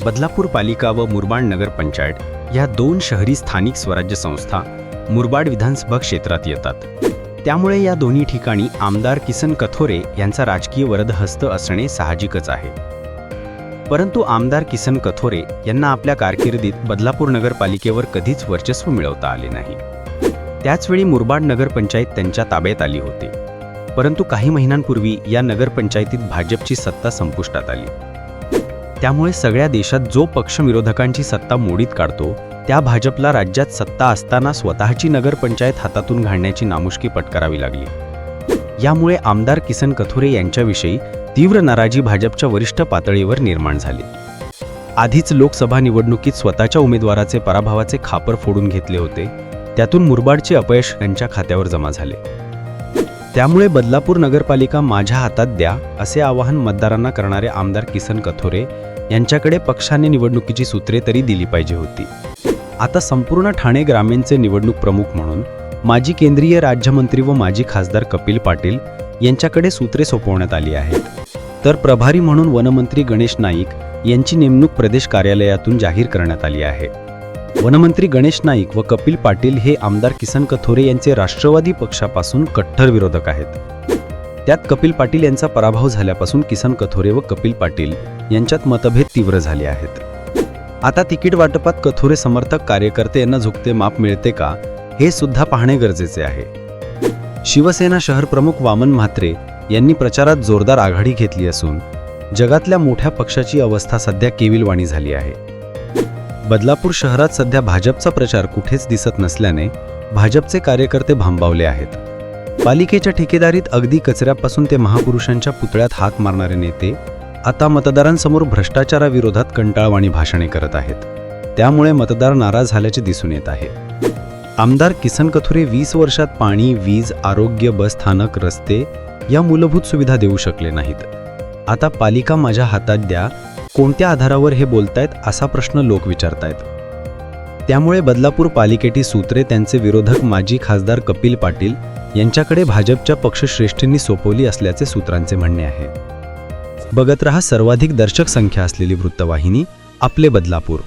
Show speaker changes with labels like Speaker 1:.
Speaker 1: बदलापूर पालिका व मुरबाड नगरपंचायत या दोन शहरी स्थानिक स्वराज्य संस्था मुरबाड विधानसभा क्षेत्रात येतात. त्यामुळे या दोन्ही ठिकाणी आमदार किसन कथोरे यांचा राजकीय वरदहस्त असणे साहजिकच आहे. परंतु आमदार किसन कथोरे यांना आपल्या कारकिर्दीत बदलापूर नगरपालिकेवर कधीच वर्चस्व मिळवता आले नाही. त्याचवेळी मुरबाड नगरपंचायत त्यांच्या ताब्यात आली होती. परंतु काही महिन्यांपूर्वी या नगरपंचायतीत भाजपची सत्ता संपुष्टात आली. त्यामुळे सगळ्या देशात जो पक्ष विरोधकांची सत्ता मोडीत काढतो त्या भाजपला राज्यात सत्ता असताना स्वतःची नगरपंचायत हातातून घालण्याची नामुष्की पटकारावी लागली. यामुळे आमदार किसन कथोरे यांच्याविषयी तीव्र नाराजी भाजपच्या वरिष्ठ पातळीवर निर्माण झाली. आधीच लोकसभा निवडणुकीत स्वतःच्या उमेदवाराचे पराभवाचे खापर फोडून घेतले होते त्यातून मुरबाडचे अपयश त्यांच्या खात्यावर जमा झाले. त्यामुळे बदलापूर नगरपालिका माझ्या हातात द्या असे आवाहन मतदारांना करणारे आमदार किसन कथोरे यांच्याकडे पक्षाने निवडणुकीची सूत्रे तरी दिली पाहिजे होती. आता संपूर्ण ठाणे ग्रामीणचे निवडणूक प्रमुख म्हणून माजी केंद्रीय राज्यमंत्री व माजी खासदार कपिल पाटील यांच्याकडे सूत्रे सोपवण्यात आली आहेत. तर प्रभारी म्हणून वनमंत्री गणेश नाईक यांची नेमणूक प्रदेश कार्यालयातून जाहीर करण्यात आली आहे. वनमंत्री गणेश नाईक व कपिल पाटील हे आमदार किसन कथोरे यांचे राष्ट्रवादी पक्षापासून कट्टर विरोधक आहेत. त्यात कपिल पाटील यांचा पराभव झाल्यापासून किसन कथोरे व कपिल पाटील यांच्यात मतभेद तीव्र झाले आहेत. आता तिकीट वाटपात कथोरे समर्थक कार्यकर्ते यांना झुकते माप मिळते का हे सुद्धा पाहणे गरजेचे आहे. शिवसेना शहर प्रमुख वामन म्हात्रे यांनी प्रचारात जोरदार आघाडी घेतली असून जगातल्या मोठ्या पक्षाची अवस्था सध्या केविलवाणी झाली आहे. बदलापूर शहरात सध्या भाजपचा प्रचार कुठेच दिसत नसल्याने भाजपचे कार्यकर्ते भांबावले आहेत. पालिकेच्या ठेकेदारीत अगदी कचऱ्यापासून ते महापुरुषांच्या पुतळ्यात हात मारणारे नेते आता मतदारांसमोर भ्रष्टाचाराविरोधात कंटाळवाणी भाषणे करत आहेत. त्यामुळे मतदार नाराज झाल्याचे दिसून येत आहे. आमदार किसन कथुरे वीस वर्षात पाणी वीज आरोग्य बस स्थानक रस्ते या मूलभूत सुविधा देऊ शकले नाहीत. आता पालिका माझ्या हातात द्या कोणत्या आधारावर हे बोलतायत असा प्रश्न लोक विचारतायत. त्यामुळे बदलापूर पालिकेची सूत्रे त्यांचे विरोधक माजी खासदार कपिल पाटील यांच्याकडे भाजपच्या पक्षश्रेष्ठींनी सोपवली असल्याचे सूत्रांचे म्हणणे आहे. बघत रहा सर्वाधिक दर्शक संख्या असलेली वृत्तवाहिनी आपले बदलापूर.